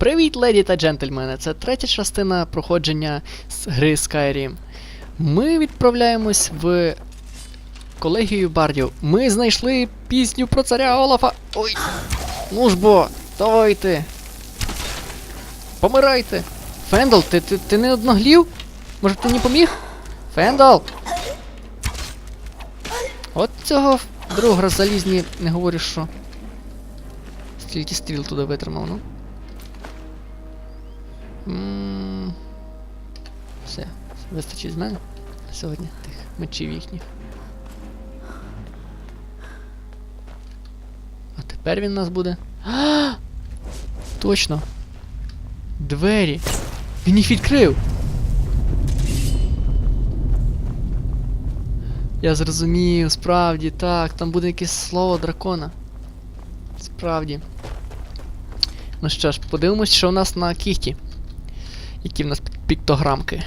Привіт, леді та джентльмени! Це третя частина проходження з гри Skyrim. Ми відправляємось в колегію бардів. Ми знайшли пісню про царя Олафа. Ой! Ну ж бо, давайте! Помирайте! Фендал, ти, ти, ти не одноглів? Може ти не поміг? Фендал! От цього друга залізні не говориш, що. Скільки стріл туди витримав, ну. М, Все, вистачить з мене сьогодні тих мечів їхніх. А тепер він у нас буде. А! Точно! Двері! Він їх відкрив! Я зрозумів, справді, так, там буде якесь слово дракона. Справді. Ну що ж, подивимось, що у нас на кіхті. Які в нас піктограмки.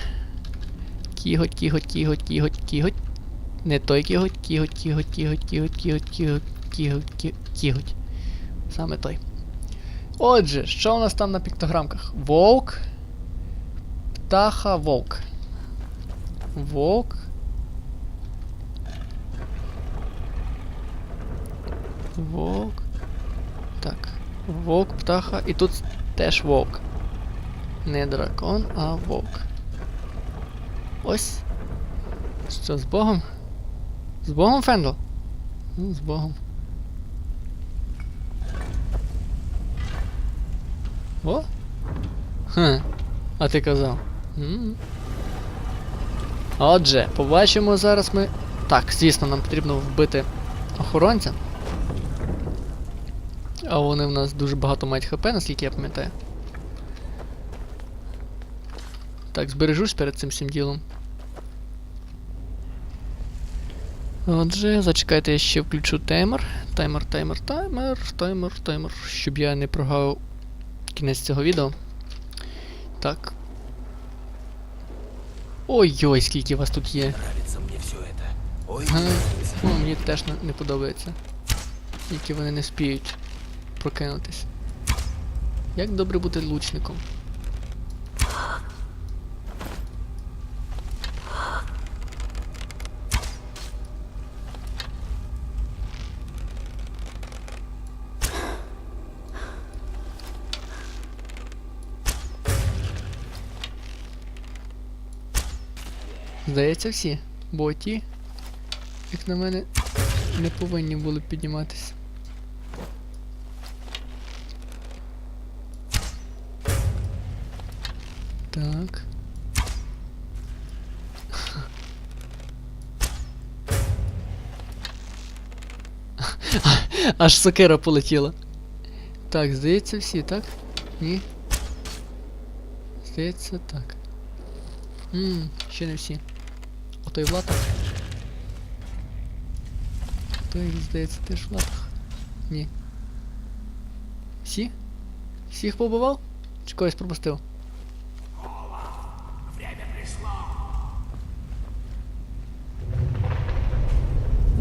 Кіготь, кіготь, кіготь, кіготь, кіготь. Не той кіготь, кіготь, кіготь, кіготь, кіготь, кіготь, кіготь, кіготь, кі- кіготь. Саме той. Отже, що у нас там на піктограмках? Вовк. Птаха, вовк. Вовк. Вовк. Так. Вовк, птаха. І тут теж вовк. Не дракон, а вовк. Ось. Що, з Богом? З Богом, Фендл? Ну, з Богом. О? Хм. А ти казав. М. Отже, побачимо зараз ми. Так, звісно, нам потрібно вбити охоронця. А вони в нас дуже багато мають хп, наскільки я пам'ятаю. Так, збережусь перед цим всім ділом. Отже, зачекайте, я ще включу таймер. Таймер, таймер, таймер, таймер, таймер, щоб я не прогав кінець цього відео. Так. Ой-ой, скільки вас тут є. Ой. Ну, мені теж не, не подобається. Тільки вони не спіють прокинутись. Як добре бути лучником? Здається, всі. Бо ті, як на мене, не повинні були підніматися. Так. Аж сокира полетіла. Так, здається, всі, так? Ні. Здається, так. Ммм, ще не всі. Ото той в латах. Той, здається, теж в латах. Ні. Всі? Всіх побував? Чи когось пропустив?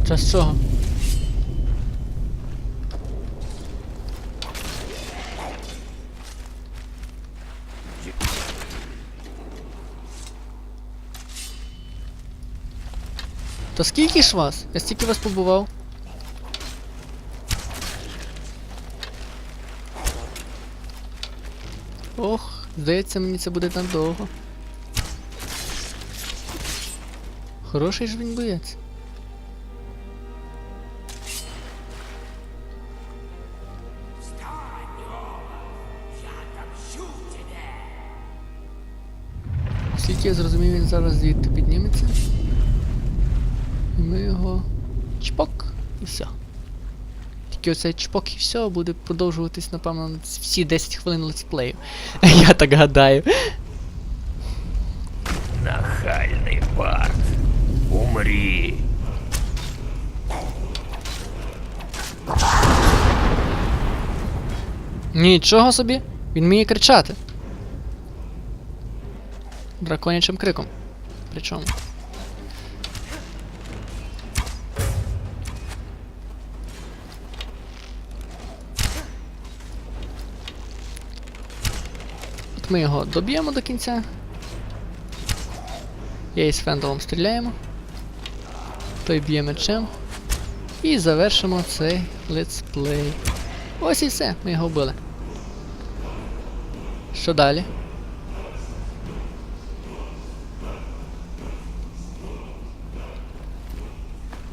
Час чого? Та скільки ж вас? Я стільки вас побував. Ох, здається, мені це буде надовго. Хороший ж він боєць. Скільки я зрозумів, він зараз звідти підніметься. Ми його. Чпок і все. Тільки оцей чпок і все буде продовжуватись, напевно, всі 10 хвилин летсплею. Я так гадаю. нахальный бард. Умри. Нічого собі, він вміє кричати. Драконячим криком. Причому. От ми його доб'ємо до кінця. Я із фендалом стріляємо. Той б'є мечем. І завершимо цей летсплей. Ось і все, ми його вбили. Що далі?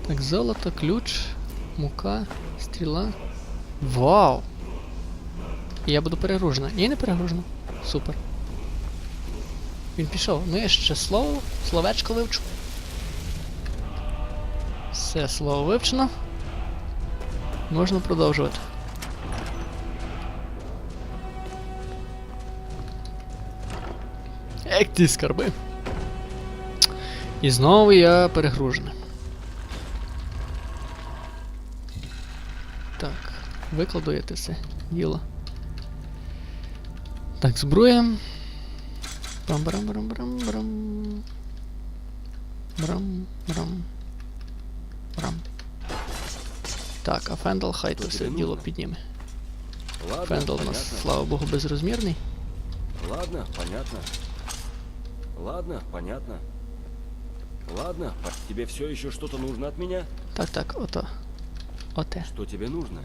Так, золото, ключ, мука, стріла. Вау! Я буду перегружена. Ні, не перегружена. Супер. Він пішов. Ну я ще слово, словечко вивчу. Все, слово вивчено. Можна продовжувати. Ек ті скарби. І знову я перегружений. Так, викладу я все діло. Так, зброя. бам барам барам барам барам Брам, брам. Брам. Так, а Фендал хай це Що все тобі діло нужно? підніме. Ладно, Фендал у нас, понятно. слава богу, безрозмірний. Ладно, понятно. Ладно, понятно. Ладно, по- тебе все еще что-то нужно от меня? Так, так, ото. Оте. Что тебе нужно?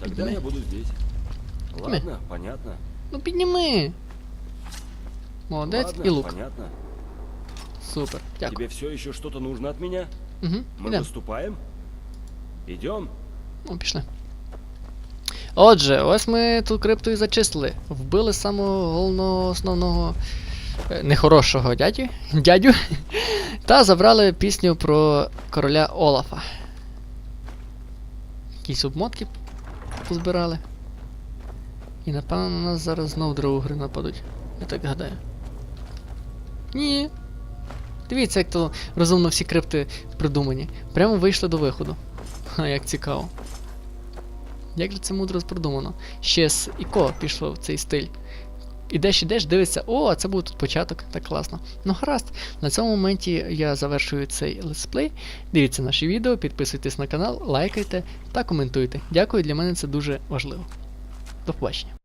Тогда Поднимай. я буду здесь. Поднимай. Ладно, понятно. Ну підніми! Молодець Ладно, і лук. понятно. Супер. Дякую. Тебе все еще что-то нужно от меня? Угу, выступаем? Идем? Ну, пішли. Отже, ось ми ту крипту і зачислили. Вбили самого головного основного е, нехорошого дядю, дядю та забрали пісню про короля Олафа. Якісь обмотки позбирали. І напевно на нас зараз знов дровогри нападуть. Я так гадаю. Ні. Дивіться, як то розумно всі крипти придумані. Прямо вийшли до виходу. Ха, як цікаво. Як же це мудро продумано? Ще з ІКО пішло в цей стиль. Ідеш, ідеш, дивишся, о, це був тут початок, так класно. Ну гаразд, на цьому моменті я завершую цей летсплей. Дивіться наші відео, підписуйтесь на канал, лайкайте та коментуйте. Дякую, для мене це дуже важливо. До побачення.